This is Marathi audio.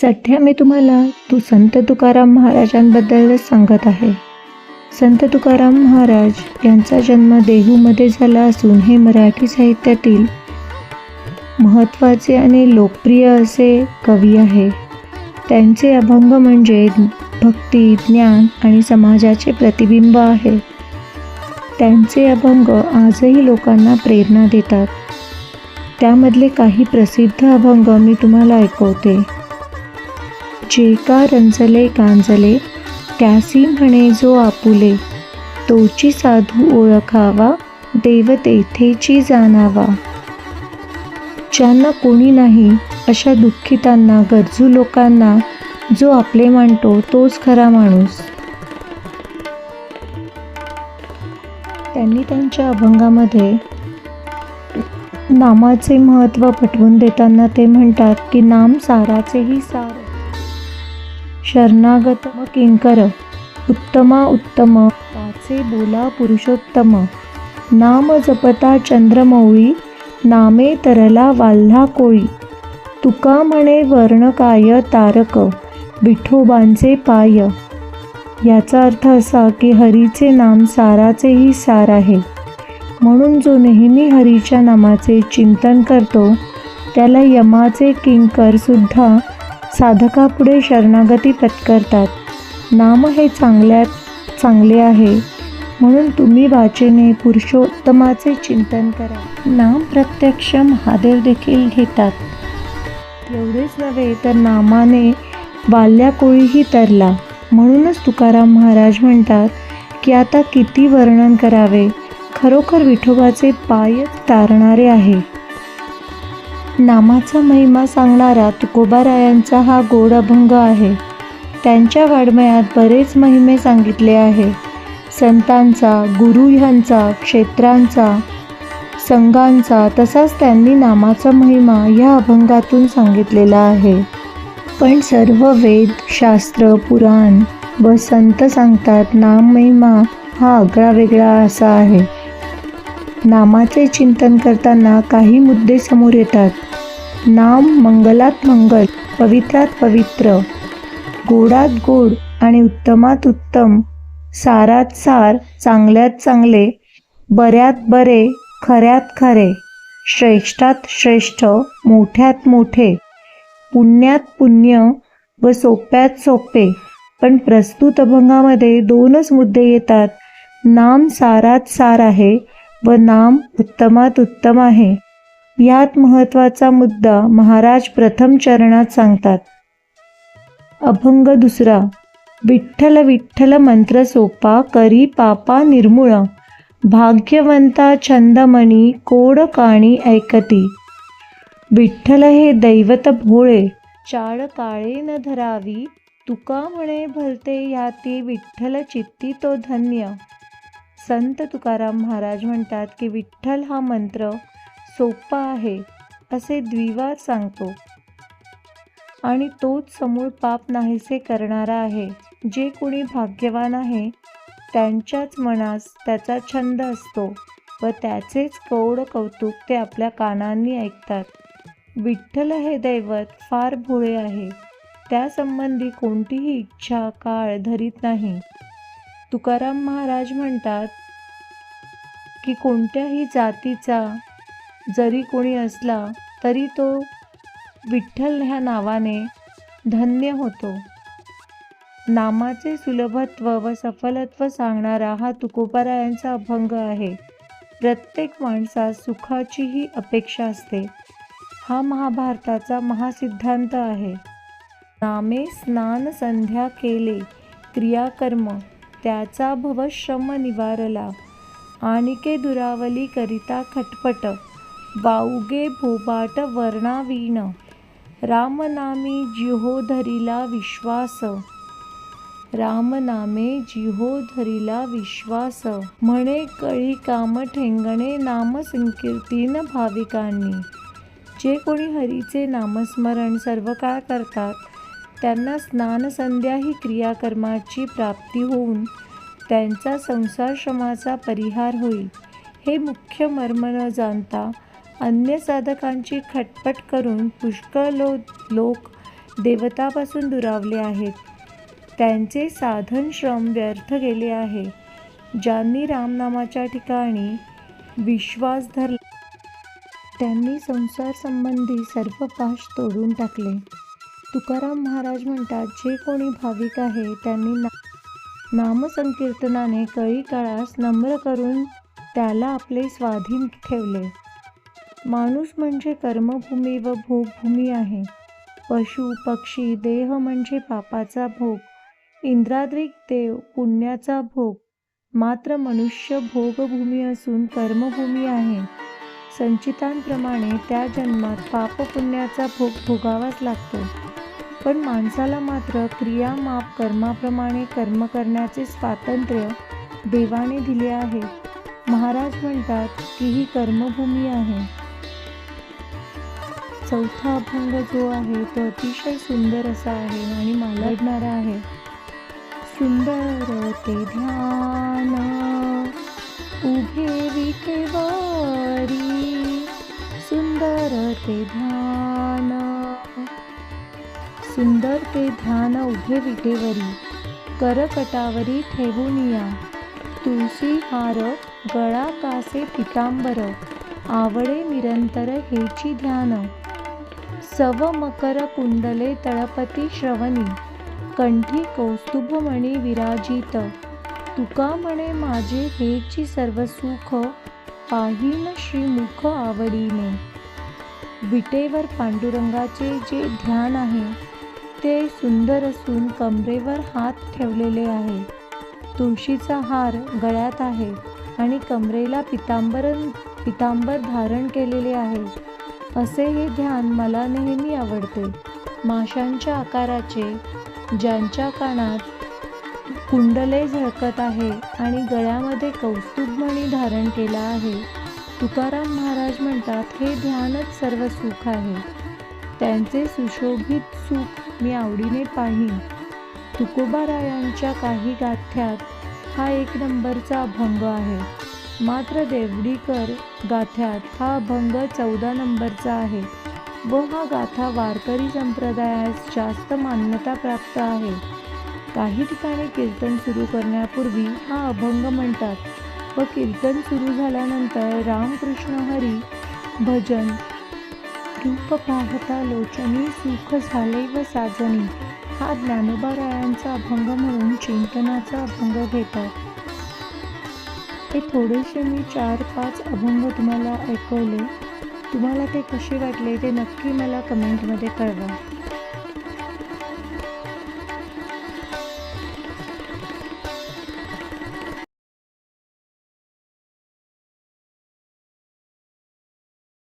सध्या मी तुम्हाला तू संत तुकाराम महाराजांबद्दलच सांगत आहे. संत तुकाराम महाराज यांचा जन्म देहूमध्ये झाला असून हे मराठी साहित्यातील महत्त्वाचे आणि लोकप्रिय असे कवी आहे. त्यांचे अभंग म्हणजे भक्ती ज्ञान आणि समाजाचे प्रतिबिंब आहे. त्यांचे अभंग आजही लोकांना प्रेरणा देतात. त्यामधले काही प्रसिद्ध अभंग मी तुम्हाला ऐकवते. जे का रंजले गांजले त्यासी म्हणे जो आपुले तोची साधू ओळखावा देव तेथेची जाणावा. ज्यांना कोणी नाही अशा दुःखितांना गरजू लोकांना जो आपले मानतो तोच खरा माणूस. त्यांनी त्यांच्या अभंगामध्ये नामाचे महत्त्व पटवून देताना ते म्हणतात की नाम साराचेही सार. शरणागत किंकर उत्तमा उत्तम त्याचे बोला पुरुषोत्तम नाम जपता चंद्रमौळी नामे तरला वाल्हा कोळी तुका म्हणे वर्णकाय तारक विठोबांचे पाय. याचा अर्थ असा की हरीचे नाम साराचेही सार आहे. म्हणून जो नेहमी हरीच्या नामाचे चिंतन करतो त्याला यमाचे किंकर सुद्धा साधकापुढे शरणागती पत्करतात. नाम हे चांगल्यात चांगले आहे. म्हणून तुम्ही वाचेने पुरुषोत्तमाचे चिंतन करा. नाम प्रत्यक्ष महादेव देखील घेतात. एवढेच नव्हे तर नामाने बाल्या कोळीही तरला. म्हणूनच तुकाराम महाराज म्हणतात की आता किती वर्णन करावे. खरोखर विठोबाचे पाय तारणारे आहे. नामाचा महिमा सांगणारा तुकोबारायांचा हा गोड अभंग आहे. त्यांच्या वाड्मयात बरेच महिमे सांगितले आहे. संतांचा गुरु ह्यांचा क्षेत्रांचा संघांचा तसाच त्यांनी नामाचा महिमा ह्या अभंगातून सांगितलेला आहे. पण सर्व वेद शास्त्र पुराण व संत सांगतात नाम महिमा हा आगळा वेगळा असा आहे. नामाचे चिंतन करताना काही मुद्दे समोर येतात. नाम मंगलात मंगल पवित्रात पवित्र. गोडात गोड आणि उत्तमात उत्तम. सारात सार चांगल्यात चांगले. बऱ्यात बरे खऱ्यात खरे. श्रेष्ठात श्रेष्ठ मोठ्यात मोठे. पुण्यात पुण्य व सोप्यात सोपे. पण प्रस्तुत अभंगामध्ये दोनच मुद्दे येतात. नाम सारात सार आहे व नाम उत्तमात उत्तम आहे. यात महत्त्वाचा मुद्दा महाराज प्रथम चरणात सांगतात. अभंग दुसरा विठ्ठल विठ्ठल मंत्र सोपा करी पापा निर्मूळ भाग्यवंता छंदमणी कोड काणी ऐकती. विठ्ठल हे दैवत भोळे चाळ काळे न धरावी तुका म्हणे भलते याती विठ्ठल चित्ती तो धन्य. संत तुकाराम महाराज म्हणतात की विठ्ठल हा मंत्र सोपा आहे असे द्विवार सांगतो. आणि तोच समूळ पाप नाहीसे करणारा आहे. जे कोणी भाग्यवान आहे त्यांच्याच मनास त्याचा छंद असतो व त्याचेच कौड कौतुक ते आपल्या कानांनी ऐकतात. विठ्ठल हे दैवत फार भोळे आहे. त्यासंबंधी कोणतीही इच्छा काळ धरीत नाही. तुकाराम महाराज म्हणतात की कोणत्याही जातीचा जरी कोणी असला तरी तो विठ्ठल ह्या नावाने धन्य होतो. नामाचे सुलभत्व व सफलत्व सांगणारा हा तुकोबारायांचा अभंग आहे. प्रत्येक माणसास सुखाचीही अपेक्षा असते. हा महाभारताचा महासिद्धांत आहे. नामे स्नान संध्या केले क्रियाकर्म त्याचा भवश्रम निवारला. आणिके दुरावली करिता खटपट वाऊगे भोबाट वर्णावीण. रामनामी जिहो धरिला विश्वास. रामनामे जिहो धरिला विश्वास. म्हणे कळी काम ठेंगणे नाम संकीर्तीन भाविकांनी. जे कोणी हरीचे नामस्मरण सर्व काळ करतात त्यांना स्नानसंध्या ही क्रियाकर्माची प्राप्ती होऊन त्यांचा संसारश्रमाचा परिहार होईल. हे मुख्य मर्म न जाणता अन्य साधकांची खटपट करून पुष्कळ लो लोक देवतापासून दुरावले आहेत. त्यांचे साधन श्रम व्यर्थ गेले आहे. ज्यांनी रामनामाच्या ठिकाणी विश्वास धरला त्यांनी संसार संबंधी सर्व पाश तोडून टाकले. तुकाराम महाराज म्हणतात जे कोणी भाविक आहे त्यांनी ना नामसंकीर्तनाने कळी काळास नम्र करून त्याला आपले स्वाधीन ठेवले. माणूस म्हणजे कर्मभूमी व भोगभूमी आहे. पशु पक्षी देह म्हणजे पापाचा भोग इंद्राद्रिक देव पुण्याचा भोग मात्र मनुष्य भोगभूमी असून कर्मभूमी आहे. संचितांप्रमाणे त्या जन्मात पापपुण्याचा भोग भोगावाच लागतो. पण माणसाला मात्र क्रिया माप कर्माप्रमाणे कर्म करण्याचे स्वातंत्र्य देवाने दिले आहे. महाराज म्हणतात की ही कर्मभूमी आहे. चौथा अभंग जो आहे तो अतिशय सुंदर असा आहे आणि मालडणारा आहे. सुंदर ते ध्यान उभे विठेवारी सुंदर ते ध्यान. सुंदर ते ध्यान उभे विटेवरी करकटावरी ठेवूनिया तुळशी हार गळा कासे पितांबर आवडे निरंतर हेची ध्यान. सव मकर कुंडले तळपती श्रवणी कंठी कौस्तुभमणी विराजित. तुका म्हणे माझे हेची सर्व सुख पाहिन श्रीमुख आवडीने. विटेवर पांडुरंगाचे जे ध्यान आहे ते सुंदर असून कमरेवर हात ठेवलेले आहे. तुळशीचा हार गळ्यात आहे आणि कमरेला पितांबर पितांबर धारण केलेले आहे. असे हे ध्यान मला नेहमी आवडते. माशांच्या आकाराचे ज्यांच्या कानात कुंडले झळकत आहे आणि गळ्यामध्ये कौस्तुभमणी धारण केला आहे. तुकाराम महाराज म्हणतात हे ध्यानच सर्व सुख आहे. त्यांचे सुशोभित सुख मी आवडीने पाहीन. तुकोबारायांच्या काही गाथ्यात हा एक नंबरचा अभंग आहे. मात्र देवडीकर गाथ्यात हा अभंग चौदा नंबरचा आहे. व हा गाथा वारकरी संप्रदायास जास्त मान्यता प्राप्त आहे. काही ठिकाणी कीर्तन सुरू करण्यापूर्वी हा अभंग म्हणतात व कीर्तन सुरू झाल्यानंतर रामकृष्ण हरी भजन रूप पाहता लोचनी सुख झाले व साजनी. हा ज्ञानोबारायांचा अभंग म्हणून चिंतनाचा अभंग घेतात. हे थोडेसे मी चार पाच अभंग तुम्हाला ऐकवले. तुम्हाला ते कसे वाटले ते नक्की मला कमेंटमध्ये कळवा.